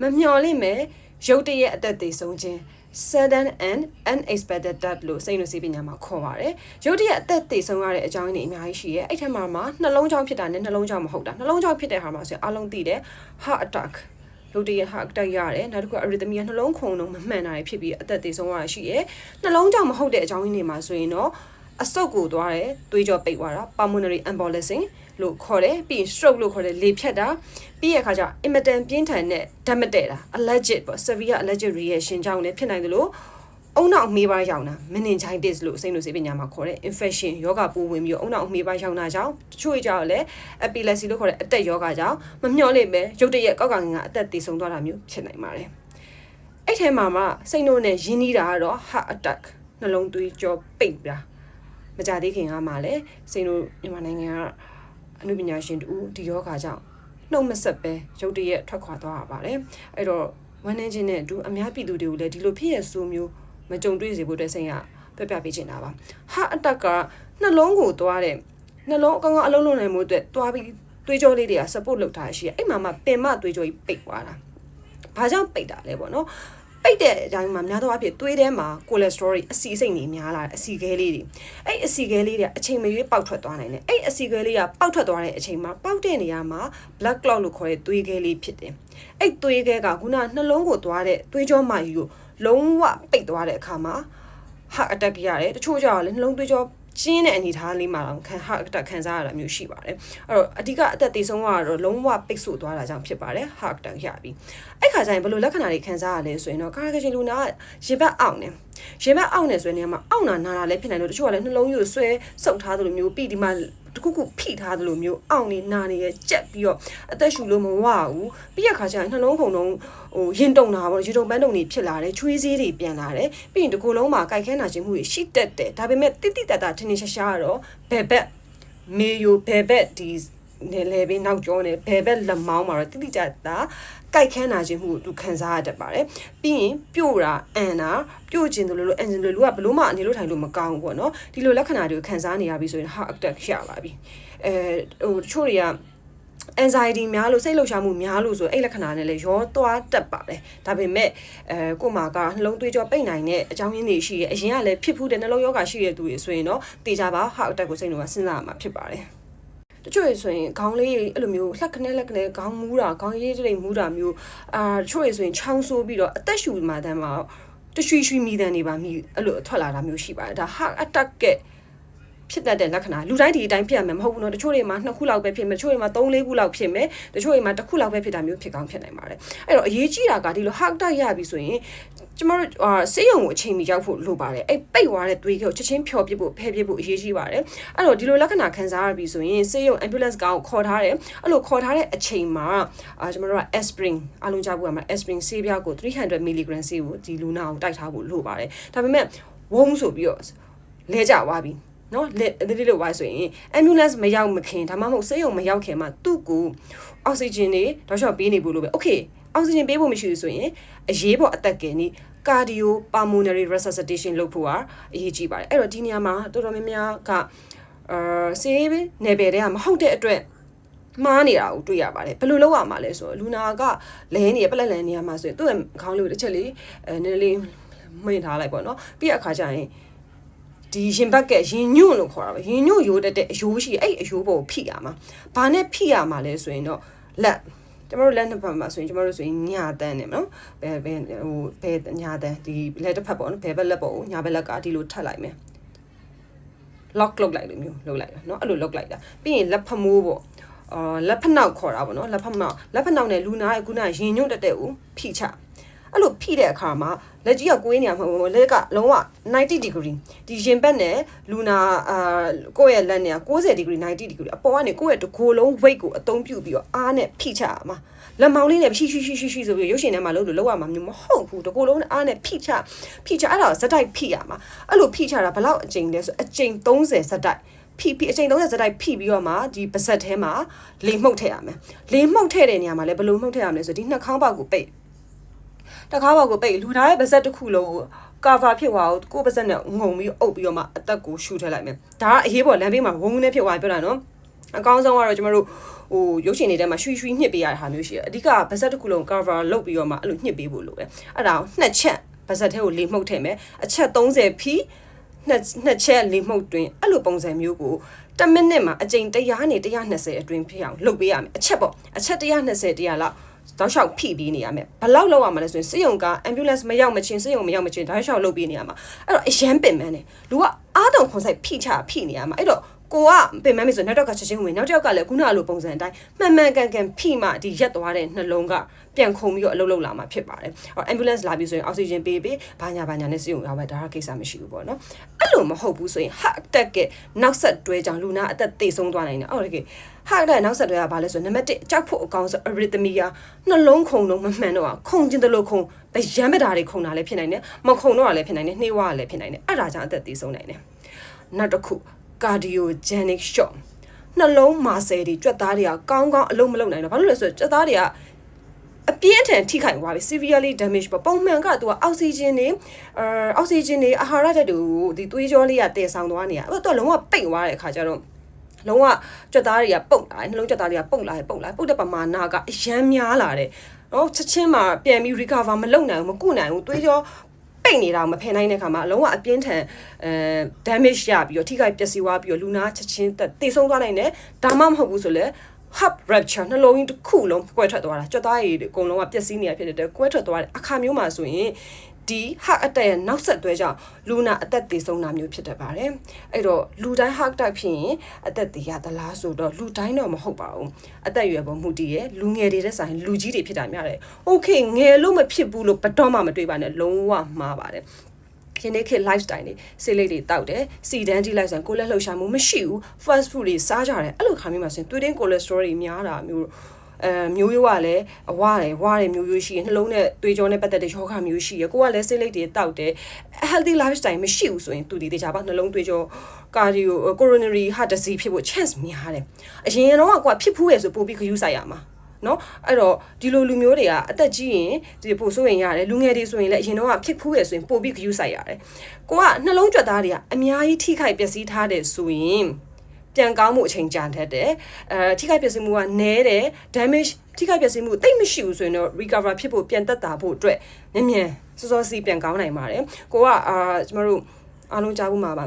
မမျှော်လင့်မဲ့ရုတ်တရက်အသက်သေဆုံးခြင်း sudden and unexpected death လို့စိတ်နုစီပညာမှာခေါ်ပါတယ်။ရုတ်တရက်အသက်သေဆုံးရတဲ့အကြောင်းရင်းတွေအများကြီးရှိရဲ။အဲ့ထက်မှာမှာနှလုံးကြောင့်ဖြစ်တာနဲ့နှလုံးကြောင့်မဟုတ်တာ။နှလုံးကြောင့်ဖြစ်တဲ့ဟာမှာဆိုရင်အလုံးသိတယ် heart attack ရုတ်တရက် heart attack ရတယ်။နောက်တစ်ခု arrhythmia နှလုံးခုန်လုံးမမှန်တာတွေဖြစ်ပြီးအသက်သေဆုံးရတာရှိရဲ။နှလုံးကြောင့်မဟုတ်တဲ့အကြောင်းရင်းတွေမှာဆိုရင်တော့ အဆုတ်ကိုသွားတယ်သွေးကြောပိတ်သွားတာ pulmonary embolism လို့ခေါ်တယ်ပြီးရင် stroke လို့ခေါ်တယ်လေဖြတ်တာပြီးရခါကျအင်မတန်ပြင်းထန်တဲ့ဓာတ်မတည့်တာ allergic ပေါ့ severe allergic reaction ကြောင့်လည်းဖြစ်နိုင်တယ်လို့အုံနောက်မေးပါရောက်တာ meningitis လို့စိတ်လို့စေပညာမှာခေါ်တဲ့ infection ယောဂပိုးဝင်ပြီးတော့အုံနောက်မေးပါရောက်တာကြောင့်တချို့ကြောင့်လည်း epilepsy လို့ခေါ်တဲ့အတက်ယောဂကြောင့်မမျှော်လင့်ပဲရုတ်တရက်ကောက်ကငင်ကအသက်သေဆုံးသွားတာမျိုးဖြစ်နိုင်ပါတယ်အဲ့ထဲမှာမှစိတ်နှုတ်နဲ့ရင်းနှီးတာကတော့ heart attack နှလုံးသွေးကြောပိတ်တာ မကြသေးခင်ကမှလည်းစိတ်နှုတ်မြန်မာနိုင်ငံကအနုပညာရှင်တူဒီယောဂကြောင့်နှုတ်မဆက်ပဲရုတ်တရက်ထွက်ခွာသွားရပါတယ်အဲ့တော့ဝမ်းနေခြင်းနဲ့အတူအများပြည်သူတွေကိုလည်းဒီလိုဖြစ်ရဆိုမျိုးမကြုံတွေ့စေဖို့အတွက်စိတ်ရပြပြပေးချင်တာပါဟာအတက်ကနှလုံးကိုသွားတဲ့နှလုံးအကောင်ကောင်အလုံးလုံးနိုင်မှုအတွက်သွားပြီးသွေးကြောလေးတွေက support လုပ်ထားရှိရအဲ့မှာမှပင်မသွေးကြောကြီးပိတ်သွားတာဘာကြောင့်ပိတ်တာလဲပေါ့နော် ပိတ်တဲ့အကြောင်းမှာများသောအားဖြင့်သွေးထဲမှာကိုလက်စထရောတွေအဆီစိတ်နေများလာတယ်အဆီခဲလေးတွေအဲ့အဆီခဲလေးတွေအချိန်မရွေးပေါက်ထွက်သွားနိုင်တယ်အဲ့အဆီခဲလေးကပေါက်ထွက်သွားတဲ့အချိန်မှာပေါက်တဲ့နေရာမှာ blood clot လို့ခေါ်တဲ့သွေးခဲလေးဖြစ်တယ်အဲ့သွေးခဲကခုနနှလုံးကိုသွားတဲ့သွေးကြောမာကြီးကိုလုံးဝပိတ်သွားတဲ့အခါမှာ heart attack ရတယ်တချို့ကြောင့်လည်းနှလုံးသွေးကြော ကျင်းတဲ့အနေအထားလေးမှာတော့ခံ heart attack ခံစားရတာမျိုးရှိပါတယ်အဲ့တော့အဓိကအသက်သေဆုံးကတော့လုံးဝပိတ်ဆို့သွားတာကြောင့်ဖြစ်ပါတယ် heart attack ရပြီအဲ့ခါကျရင်ဘယ်လိုလက္ခဏာတွေခံစားရလဲဆိုရင်တော့ကာကရှင်လူနာရေဘက်အောင့်နေရေဘက်အောင့်နေဆိုရင်နေရာမှာအောင့်နာနာတာလည်းဖြစ်နိုင်လို့တချို့ကလည်းနှလုံးရိုးဆွဲဆုပ်ထားသလိုမျိုးပြီးဒီမှာ တခုခုဖိထားသလိုမျိုးအောင့်နေနာနေရကြက်ပြီးတော့အသက်ရှူလို့မဝဘူးပြီးရခါကျရင်နှလုံးခုန်လုံးဟိုရင်တုံတာပေါ့ရေတုံပန်းတုံတွေဖြစ်လာတယ်ချွေးစည်းတွေပြန်လာတယ်ပြီးရင်ဒီကိုယ်လုံးမှာကြိုက်ခဲနာခြင်းမှုတွေရှိတတ်တယ်ဒါပေမဲ့တိတိတတ်တာထင်းထင်းရှားရှားတော့ဘယ်ဘက်မေယိုဘယ်ဘက်ဒီ နေလေဘေးနောက်ကျောနေဘယ်ဘက်လက်မောင်းမှာတော့တိတိကျတာကြိုက်ခန်းနာခြင်းမှုကိုသူခံစားရတတ်ပါတယ်ပြီးရင်ပြို့တာအန်တာပြို့ခြင်းတို့လို့အန်ခြင်းတို့လူကဘလို့မှအနေလို့ထိုင်လို့မကောင်းဘူးပေါ့နော်ဒီလိုလက္ခဏာတွေကိုခံစားနေရပြီဆိုရင် heart attack ရပါပြီအဲဟိုတချို့တွေက anxiety များလို့စိတ်လှုပ်ရှားမှုများလို့ဆိုအဲ့လက္ခဏာနဲ့လည်းရောသွားတက်ပါတယ်ဒါပေမဲ့အဲကို့မှာကနှလုံးသွေးကြောပိတ်နိုင်တဲ့အကြောင်းရင်းတွေရှိရအရင်ကလည်းဖြစ်ဖူးတဲ့နှလုံးရောဂါရှိတဲ့သူတွေဆိုရင်တော့တေချာပါ heart attack ကိုစိတ်လုံးကစဉ်းစားရမှာဖြစ်ပါတယ် တချို့ရဆိုရင်ခေါင်းလေးအဲ့လိုမျိုးလှက်ခနဲလက်ခနဲခေါင်းမူးတာခေါင်းရေးတိတ်မူးတာမျိုးအာတချို့ရဆိုရင်ချောင်းဆိုးပြီးတော့အသက်ရှူမှတမ်းမှာတရွှီရွှီမိတန်နေပါမိအဲ့လိုထွက်လာတာမျိုးရှိပါတယ်ဒါ heart attack ကဖြစ်တတ်တဲ့လက္ခဏာလူတိုင်းဒီအတိုင်းဖြစ်ရမယ်မဟုတ်ဘူးနော်တချို့တွေမှာနှစ်ခုလောက်ပဲဖြစ်မယ်တချို့တွေမှာ3 4ခုလောက်ဖြစ်မယ်တချို့တွေမှာတစ်ခုလောက်ပဲဖြစ်တာမျိုးဖြစ်ကောင်းဖြစ်နိုင်ပါတယ်အဲ့တော့အရေးကြီးတာကဒီလို heart attack ရပြီဆိုရင် ကျမတို့အာဆေးရုံကိုအချိန်မီရောက်ဖို့လိုပါတယ်အဲ့ပိတ်သွားတဲ့သွေးကိုချက်ချင်းဖြော်ပြဖို့ဖဲပြဖို့အရေးကြီးပါတယ်အဲ့တော့ဒီလိုလက္ခဏာခံစားရပြီဆိုရင်ဆေးရုံ ambulance ကောင်ကိုခေါ်ထားတယ်အဲ့လိုခေါ်ထားတဲ့အချိန်မှာအာကျမတို့က aspirin အလုံးကြဖို့ရမှာ aspirin ဆေးပြားကို300 mg ဆေးကိုဒီလူနာကိုတိုက်ထားဖို့လိုပါတယ်ဒါပေမဲ့ဝုန်းဆိုပြီးတော့လဲကြသွားပြီနော်လက်ဒီလိုပါဆိုရင် ambulance မရောက်မခင်ဒါမှမဟုတ်ဆေးရုံမရောက်ခင်မှာသူ့ကိုအောက်ဆီဂျင်တွေတော့ရှော့ပေးနေဖို့လိုပဲ okay အောက်ဆီဂျင်ပေးဖို့မရှိဘူးဆိုရင်အရေးပေါ်အသက်ကယ်နေ cardio pulmonary resuscitation လုပ်ဖို့ကအရေးကြီးပါတယ်အဲ့တော့ဒီနေရာမှာတော်တော်များများကအာဆေးနယ်ပယ်တွေကမဟုတ်တဲ့အတွက်မှားနေတာကိုတွေ့ရပါတယ်ဘယ်လိုလုပ်ရမှာလဲဆိုတော့လူနာကလဲနေရပလက်လန်နေရမှာဆိုရင်သူ့ရဲ့ခေါင်းလေးကိုတစ်ချက်လေးအဲနည်းနည်းလေးမှင်ထားလိုက်ပေါ့နော်ပြီးရအခါကျရင်ဒီရင်ဘက်ကရင်ညွန့်လို့ခေါ်တာပဲရင်ညွန့်ရိုးတက်တဲ့အယိုးရှိအဲ့အယိုးပေါ်ကိုဖိရမှာဘာနဲ့ဖိရမှာလဲဆိုရင်တော့လက် ကျမတို့လက်နှစ်ဖက်မှာဆိုရင်ကျမတို့ဆိုရင်ညာတန်းနေမနော်ဘယ်ဘယ်ဟိုဘယ်ညာတန်းဒီလက်တစ်ဖက်ပေါ့နော်ဘယ်ဘက်လက်ပေါ့ညာဘက်လက်ကဒီလိုထပ်လိုက်မယ် lock လုပ်လိုက်လို့မျိုးလုပ်လိုက်တာเนาะအဲ့လိုလုပ်လိုက်တာပြီးရင်လက်ဖမိုးပေါ့အာလက်ဖနောက်ခေါ်တာပေါ့နော်လက်ဖနောက်လက်ဖနောက်နဲ့လူနာရဲ့ခုနရင်ညွန့်တက်တဲ့ကိုဖိချ အဲ့လိုဖိတဲ့အခါမှာလက်ကြီးကကိုင်းနေရမှာလက်ကလုံးဝ90 degree ဒီရင်ဘက်နဲ့လူနာအာကိုယ့်ရဲ့လက်နဲ့90 degree 90 degree အပေါ်ကနေကိုယ့်ရဲ့တကိုယ်လုံး weight ကိုအသုံးပြုပြီးတော့အားနဲ့ဖိချရမှာလက်မောင်းလေးနဲ့ရှိရှိရှိရှိရှိဆိုပြီးရုပ်ရှင်ထဲမှာလို့လို့လောက်ရမှာမျိုးမဟုတ်ဘူးတကိုယ်လုံးအားနဲ့ဖိချဖိချအဲ့ဒါဇက်တိုက်ဖိရမှာအဲ့လိုဖိချတာဘယ်လောက်အကျိန်လဲဆိုအကျိန်30ဇက်တိုက်ဖိဖိအချိန်30စတိုက်ဖိပြီးတော့မှဒီပါဇက်ထဲမှာလေမှုတ်ထည့်ရမယ်လေမှုတ်ထည့်တဲ့နေရာမှာလည်းဘယ်လိုမှုတ်ထည့်ရမလဲဆိုဒီနှာခေါင်းပေါက်ကိုပိတ် တကားပေါက်ကိုပိတ်လူသားရဲ့ပါဇက်တစ်ခုလုံးကိုကာဗာဖြစ်သွားကိုကိုယ်ပါဇက်နဲ့ငုံပြီးအုပ်ပြီးတော့မှအသက်ကိုရှူထည့်လိုက်မယ်ဒါကအရေးပေါ်လမ်းဘေးမှာဝုန်းဝုန်းနဲ့ဖြစ်သွားပြောတာနော်အကောင်းဆုံးကတော့ကျမတို့ဟဟိုရုပ်ရှင်တွေထဲမှာရွှီရွှီညှစ်ပေးရတဲ့ဟာမျိုးရှိတယ်အဓိကဗဇက်တစ်ခုလုံး cover လုပ်ပြီးတော့မှအဲ့လိုညှစ်ပေးဖို့လိုတယ်အဲ့ဒါကိုနှစ်ချက်ဗဇက်ထဲကိုလေမှုတ်ထည့်မယ်အချက်30ဖီနှစ်နှစ်ချက်လေမှုတ်တွင်အဲ့လိုပုံစံမျိုးကို10မိနစ်မှာအကြိမ်100နဲ့120အတွင်းဖြစ်အောင်လုပ်ပေးရမယ်အချက်ပေါ့အချက်120တရားလောက် တောက်လျှောက်ဖိပြီးနေရမယ်ဘလောက်လောက်ရမှာလဲဆိုရင်စေယုံက ambulance မရောက်မချင်းစေယုံမရောက်မချင်းတောက်လျှောက်လုပ်ပြီးနေရမှာအဲ့တော့အရန်ပင်မန်းတယ်လူကအားတုံခွန်ဆိုင်ဖိချဖိနေရမှာအဲ့တော့ ကိုကပင်မမေဆိုနောက်တော့ကချက်ချင်းဝင်နောက်တစ်ယောက်ကလည်းခုနလိုပုံစံအတိုင်းမှန်မှန်ကန်ကန်ဖိမှဒီရက်သွားတဲ့နှလုံးကပြန်ခုန်ပြီးတော့အလုပ်လုပ်လာမှာဖြစ်ပါတယ်။အော် ambulance လာပြီဆိုရင်အောက်ဆီဂျင်ပေးပေးဘာညာဘာညာနဲ့စီးုံရောက်ပဲဒါကကိစ္စမရှိဘူးပေါ့နော်။အဲ့လိုမဟုတ်ဘူးဆိုရင် heart attack ကနောက်ဆက်တွဲကြောင့်လူနာအသက်သေဆုံးသွားနိုင်တယ်။အော်တကယ် heart attack နောက်ဆက်တွဲကဘာလဲဆိုရင်နံပါတ်1ကြောက်ဖို့အကောင်းဆုံး arrhythmia နှလုံးခုန်လုံးမမှန်တော့အောင်ခုန်ခြင်းတလို့ခုန်ဗရမ်းပတာတွေခုန်တာလည်းဖြစ်နိုင်တယ်။မခုန်တော့လည်းဖြစ်နိုင်တယ်နှေးဝါလည်းဖြစ်နိုင်တယ်။အဲ့ဒါကြောင့်အသက်သေဆုံးနိုင်တယ်။နောက်တစ်ခု cardiogenic shock နှလုံးမာဆယ်တွေကြွက်သားတွေကကောင်းကောင်းအလုံးမလုံးနိုင်တော့ဘာလို့လဲဆိုတော့ကြွက်သားတွေကအပြင်းအထန်ထိခိုက်သွားပြီ severely damage ပေါ့ပုံမှန်ကသူကအောက်ဆီဂျင်တွေအဲအောက်ဆီဂျင်တွေအာဟာရဓာတ်တွေကိုဒီသွေးကြောလေးကတည်ဆောင်သွားနေတာအဲ့တော့လုံးဝပိတ်သွားတဲ့အခါကျတော့လုံးဝကြွက်သားတွေကပုတ်လာတယ်နှလုံးကြွက်သားတွေကပုတ်လာတယ်ပုတ်လာပုတ်တဲ့ပမာဏကအရမ်းများလာတယ်နော်ချက်ချင်းမှပြန်ပြီး recover မလုပ်နိုင်ဘူးမကုနိုင်ဘူးသွေးကြော ပိတ်နေတာမဖယ်နိုင်တဲ့ခါမှာအလုံးဝအပြင်းထန်အဲ damage ရပြီးတော့ထိခိုက်ပျက်စီးသွားပြီးတော့လူနာချက်ချင်းတေဆုံးသွားနိုင်တယ်ဒါမှမဟုတ်ဘူးဆိုလဲ hub rupture နှလုံးကြီးတစ်ခုလုံးကွဲထွက်သွားတာကြွက်သားရည်တွေအကုန်လုံးကပျက်စီးနေတာဖြစ်တဲ့ကွဲထွက်သွားတဲ့အခါမျိုးမှာဆိုရင် ဒီ heart attack ရဲ့နောက်ဆက်တွဲကြောင့်လူနာအသက်သေဆုံးတာမျိုးဖြစ်တတ်ပါတယ်အဲ့တော့လူတိုင်း heart attack ဖြစ်ရင်အသက်သေရသလားဆိုတော့လူတိုင်းတော့မဟုတ်ပါဘူးအသက်အရွယ်ပေါ်မှုတည်ရဲ့လူငယ်တွေတဲ့ဆိုင်လူကြီးတွေဖြစ်တာများတယ် okay ငယ်လို့မဖြစ်ဘူးလို့ဘတော်မှမတွေးပါနဲ့လုံးဝမှားပါတယ်ယနေ့ခေတ် lifestyle တွေဆေးလိပ်တွေတောက်တယ်စီတန်းကြီး lifestyle ကိုလက်လှုပ်ရှားမှုမရှိဘူး fast food တွေစားကြတယ်အဲ့လိုခါမျိုးမှာဆိုရင်သွေးတင်း cholesterol တွေများတာမျိုး အဲမျိုးရိုးကလည်းအဝတယ်ဝါတယ်မျိုးရိုးရှိရင်နှလုံးနဲ့သွေးကြောနဲ့ပတ်သက်တဲ့ယောဂမျိုးရှိရကိုကလည်းဆေးလိပ်တွေတောက်တယ် healthy lifestyle မရှိဘူးဆိုရင်သူဒီတေချာပါနှလုံးသွေးကြော cardio coronary heart disease ဖြစ်ဖို့ chance များတယ်အရင်တော့ကဖြစ်ဖူးရဆိုပို့ပြီးခရူးဆိုင်ရမှာနော်အဲ့တော့ဒီလိုလူမျိုးတွေကအသက်ကြီးရင်ဒီပို့ဆိုရင်ရတယ်လူငယ်တွေဆိုရင်လည်းအရင်တော့ကဖြစ်ဖူးရဆိုရင်ပို့ပြီးခရူးဆိုင်ရတယ်ကိုကနှလုံးကြွက်သားတွေကအများကြီးထိခိုက်ပျက်စီးထားတယ်ဆိုရင် ပြန်ကောင်းမှုအချိန်ကြာတတ်တယ်အဲထိခိုက်ပျက်စီးမှုကနည်းတယ် damage ထိခိုက်ပျက်စီးမှုတိတ်မရှိဘူးဆိုရင်တော့ recover ဖြစ်ဖို့ပြန်သက်သာဖို့အတွက်မြန်မြန်စောစောစီးပြန်ကောင်းနိုင်ပါတယ်ကိုကအာကျမတို့အားလုံးကြားဖို့မှာပါ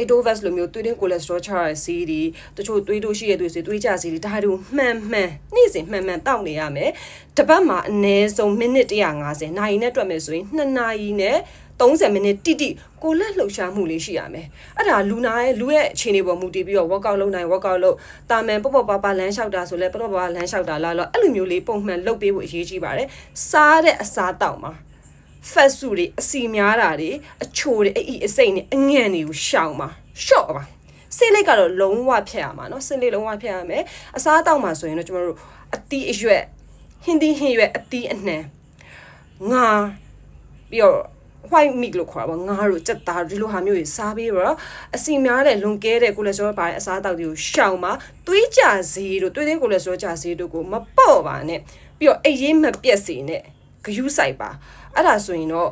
Adovax လိုမျိုးသွေးတွင်း cholesterol ချရတဲ့ဆေးတွေတချို့သွေးတို့ရှိရသွေးဆေးသွေးကြဆေးတွေဒါတို့မှန်မှန်နေ့စဉ်မှန်မှန်တောက်နေရမယ်။တစ်ပတ်မှာအနည်းဆုံးမိနစ်150နာရီနဲ့တွက်မယ်ဆိုရင်2နာရီနဲ့ 30မိနစ်တိတိကိုလက်လှုပ်ရှားမှုလေးရှိရမယ်။အဲ့ဒါလူနာရဲ့လူရဲ့အခြေအနေပေါ်မူတည်ပြီးတော့ workout လုပ်နိုင် workout လုပ်တာမန်ပေါ့ပေါ့ပါပါလမ်းလျှောက်တာဆိုလဲပေါ့ပေါ့ပါလမ်းလျှောက်တာလားလို့အဲ့လိုမျိုးလေးပုံမှန်လုပ်ပေးဖို့အရေးကြီးပါတယ်။စားတဲ့အစားတောက်မှာဖက်စုတွေအစီများတာတွေအချိုတွေအဤအစိမ့်တွေအငန့်တွေကိုရှောင်ပါရှော့ပါစိတ်လိုက်ကတော့လုံးဝဖြတ်ရမှာเนาะစိတ်လေးလုံးဝဖြတ်ရမယ်အစားအသောက်မှာဆိုရင်တော့ကျွန်တော်တို့အတီးအရွက်ဟင်းသီးဟင်းရွက်အတီးအနှံငါပြီးတော့ white meat လို့ခေါ်တာပေါ့ငါတို့စက်သားဒီလိုဟာမျိုးတွေစားပြီးတော့အစီများတဲ့လွန်ကဲတဲ့ cholesterol ပါတဲ့အစားအသောက်တွေကိုရှောင်ပါသွေးကြစေးတို့သွေးသိန်း cholesterol ကြစေးတို့ကိုမပေါ့ပါနဲ့ပြီးတော့အိရေးမပြက်စေနဲ့ဂယုဆိုင်ပါအဲ့ဒါဆိုရင်တော့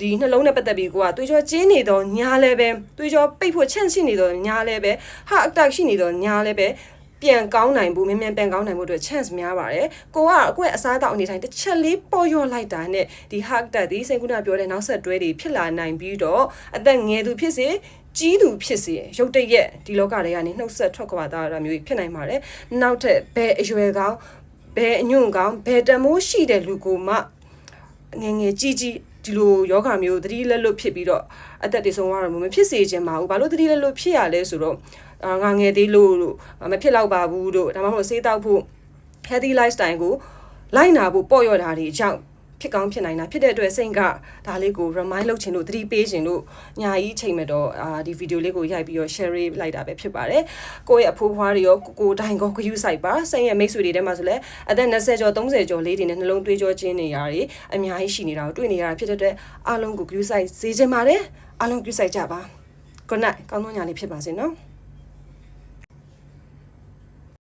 ဒီနှလုံးနဲ့ပတ်သက်ပြီးကိုကသွေးကြောကျင်းနေတော့ညာလဲပဲသွေးကြောပိတ်ဖို့ချန့်ရှိနေတော့ညာလဲပဲဟာအတက်ရှိနေတော့ညာလဲပဲ ပြန်ကောင်းနိုင်ဖို့မြန်မြန်ပြန်ကောင်းနိုင်ဖို့အတွက် chance များပါတယ်ကိုကအကွက်အစားအသောက်အနေတိုင်းတစ်ချက်လေးပေါ်ရော့လိုက်တာနဲ့ဒီ heart attack ဒီစိတ်ကူးနာပြောတဲ့နောက်ဆက်တွဲတွေဖြစ်လာနိုင်ပြီးတော့အသက်ငယ်သူဖြစ်စေကြီးသူဖြစ်စေရုတ်တရက်ဒီလောကတွေကနေနှုတ်ဆက်ထွက်ခွာတာမျိုးဖြစ်နိုင်ပါတယ်နောက်ထပ်ဘယ်အရွယ်ကောင်းဘယ်အညွန့်ကောင်းဘယ်တမိုးရှိတဲ့လူကိုမှငငယ်ကြီးကြီး ဒီလိုယောဂမျိုးသတိလက်လွတ်ဖြစ်ပြီးတော့အသက်တွေဆုံးသွားတော့မဖြစ်စေချင်ပါဘူးဘာလို့သတိလက်လွတ်ဖြစ်ရလဲဆိုတော့အာငါငယ်သေးလို့လို့မဖြစ်တော့ပါဘူးတို့ဒါမှမဟုတ်ဆေးတောက်ဖို့ healthy lifestyle ကိုလိုက်နာဖို့ပေါ့ရော့တာတွေအကြောင်း ဖြစ်ကောင်းဖြစ်နိုင်တာဖြစ်တဲ့အတွက်စိတ်ကဒါလေးကို remind လုပ်ချင်လို့သတိပေးချင်လို့ညာကြီးချိန်မဲ့တော့အာဒီဗီဒီယိုလေးကိုရိုက်ပြီးတော့ share လိုက်တာပဲဖြစ်ပါတယ်ကိုယ့်ရဲ့အဖိုးဖွားတွေရောကိုကိုတိုင်ကောဂယူဆိုင်ပါစိတ်ရဲ့မိတ်ဆွေတွေထဲမှာဆိုလဲအသက်20ကျော်30ကျော်လေးတွေနဲ့နှလုံးသွေးကြောချင်းနေရတွေအများကြီးရှိနေတာကိုတွေ့နေရတာဖြစ်တဲ့အတွက်အားလုံးကိုဂယူဆိုင်စေချင်ပါတယ်အားလုံးဂယူဆိုင်ကြပါ good night ကောင်းသောညလေးဖြစ်ပါစေနော်